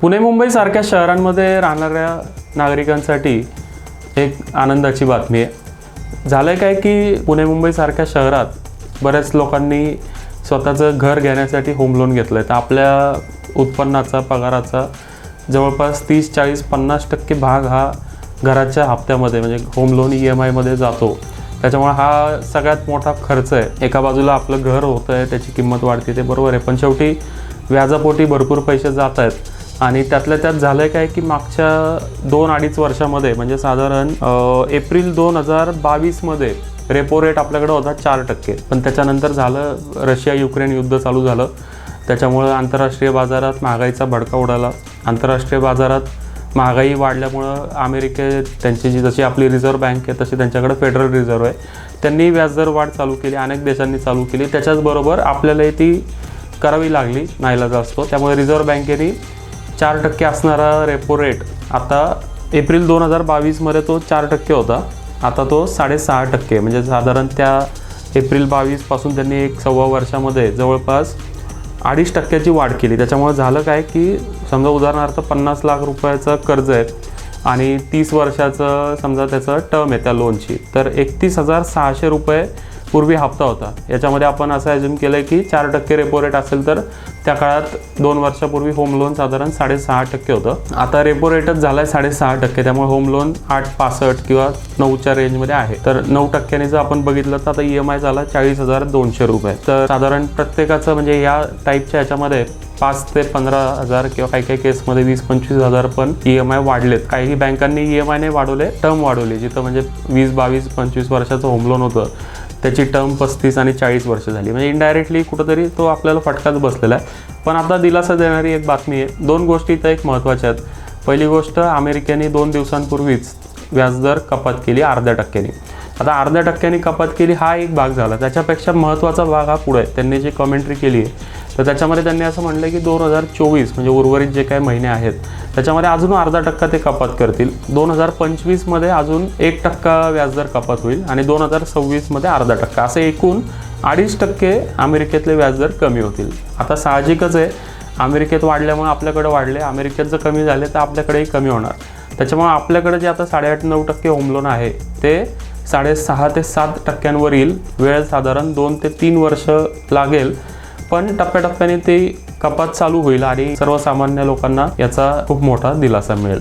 पुणे मुंबईसारख्या शहरांमध्ये राहणाऱ्या नागरिकांसाठी एक आनंदाची बातमी आहे. झालं काय की पुणे मुंबईसारख्या शहरात बऱ्याच लोकांनी स्वतःचं घर घेण्यासाठी होम लोन घेतलं आहे तर आपल्या उत्पन्नाचा पगाराचा जवळपास तीस चाळीस पन्नास टक्के भाग हा घराच्या हप्त्यामध्ये म्हणजे होम लोन ई एम आयमध्ये जातो. त्याच्यामुळे हा सगळ्यात मोठा खर्च आहे. एका बाजूला आपलं घर होतं आहे त्याची किंमत वाढते ते बरोबर आहे. पण शेवटी व्याजापोटी भरपूर पैसे जात आहेत. आणि त्यातल्या त्यात झालं काय की मागच्या दोन अडीच वर्षामध्ये म्हणजे साधारण एप्रिल दोन हजार बावीसमध्ये रेपो रेट आपल्याकडे होता चार टक्के. पण त्याच्यानंतर झालं रशिया युक्रेन युद्ध चालू झालं. त्याच्यामुळं आंतरराष्ट्रीय बाजारात महागाईचा भडका उडाला. आंतरराष्ट्रीय बाजारात महागाई वाढल्यामुळं अमेरिकेत त्यांची जी जशी आपली रिझर्व्ह बँक आहे तशी त्यांच्याकडे फेडरल रिझर्व्ह आहे. त्यांनी व्याजदर वाढ चालू केली अनेक देशांनी चालू केली. त्याच्याचबरोबर आपल्यालाही ती करावी लागली नाईलाज असतो. त्यामुळे रिझर्व्ह बँकेने चार टक्के असणारा रेपो रेट आता एप्रिल दोन हजार बावीसमध्ये तो चार टक्के होता. आता तो साडेसहा टक्के. म्हणजे साधारण त्या एप्रिल बावीसपासून त्यांनी एक सव्वा वर्षामध्ये जवळपास अडीच टक्क्याची वाढ केली. त्याच्यामुळे झालं काय की समजा उदाहरणार्थ पन्नास लाख रुपयाचं कर्ज आहे आणि तीस वर्षाचं समजा त्याचं टर्म आहे त्या लोनची तर एकतीस हजार सहाशे रुपये पूर्वी हप्ता होता. याच्यामध्ये आपण असं ॲज्युम केलं आहे की चार टक्के रेपो रेट असेल तर त्या काळात दोन वर्षापूर्वी होम लोन साधारण साडेसहा टक्के होतं. आता रेपो रेटच झाला आहे साडेसहा टक्के. त्यामुळे होम लोन आठ पासष्ट किंवा नऊच्या रेंजमध्ये आहे. तर नऊ टक्क्याने जर आपण बघितलं तर आता ई एम आय झाला चाळीस हजार दोनशे रुपये. तर साधारण प्रत्येकाचं म्हणजे या टाईपच्या याच्यामध्ये पाच ते पंधरा हजार किंवा काही काही केसमध्ये वीस पंचवीस हजार पण ई एम आय वाढलेत. काही बँकांनी ई एम आयने नाही वाढवले टर्म वाढवले. जिथं म्हणजे वीस बावीस पंचवीस वर्षाचं होम लोन होतं. त्याची टर्म पस्तीस आणि चाळीस वर्ष झाली. म्हणजे इनडायरेक्टली कुठंतरी तो आपल्याला फटकाच बसलेला आहे. पण आता दिलासा देणारी एक बातमी आहे. दोन गोष्टी तर एक महत्त्वाच्या आहेत. पहिली गोष्ट अमेरिकेने दोन दिवसांपूर्वीच व्याजदर कपात केली अर्ध्या टक्क्याने. आता अर्ध्या टक्क्याने कपात केली हा एक भाग झाला. त्याच्यापेक्षा महत्त्वाचा भाग हा पुढे आहे. त्यांनी जी कमेंट्री केली आहे तर त्याच्यामध्ये त्यांनी असं म्हटलं की दोन हजार चोवीस म्हणजे उर्वरित जे काही महिने आहेत त्याच्यामध्ये अजून अर्धा टक्का ते कपात करतील. दोन हजार पंचवीसमध्ये अजून एक टक्का व्याजदर कपात होईल आणि दोन हजार सव्वीसमध्ये अर्धा टक्का. असं एकूण अडीच टक्के अमेरिकेतले व्याजदर कमी होतील. आता साहजिकच आहे अमेरिकेत वाढल्यामुळे आपल्याकडे वाढले अमेरिकेत जर कमी झाले तर आपल्याकडेही कमी होणार. त्याच्यामुळे आपल्याकडे जे आता साडेआठ नऊ टक्के होमलोन आहे ते साडेसहा ते सात टक्क्यांवर येईल वेळ साधारण दोन ते तीन वर्ष लागेल. पण टप्प्याटप्प्याने ते कपात चालू होईल आणि सर्वसामान्य लोकांना याचा खूप मोठा दिलासा मिळेल.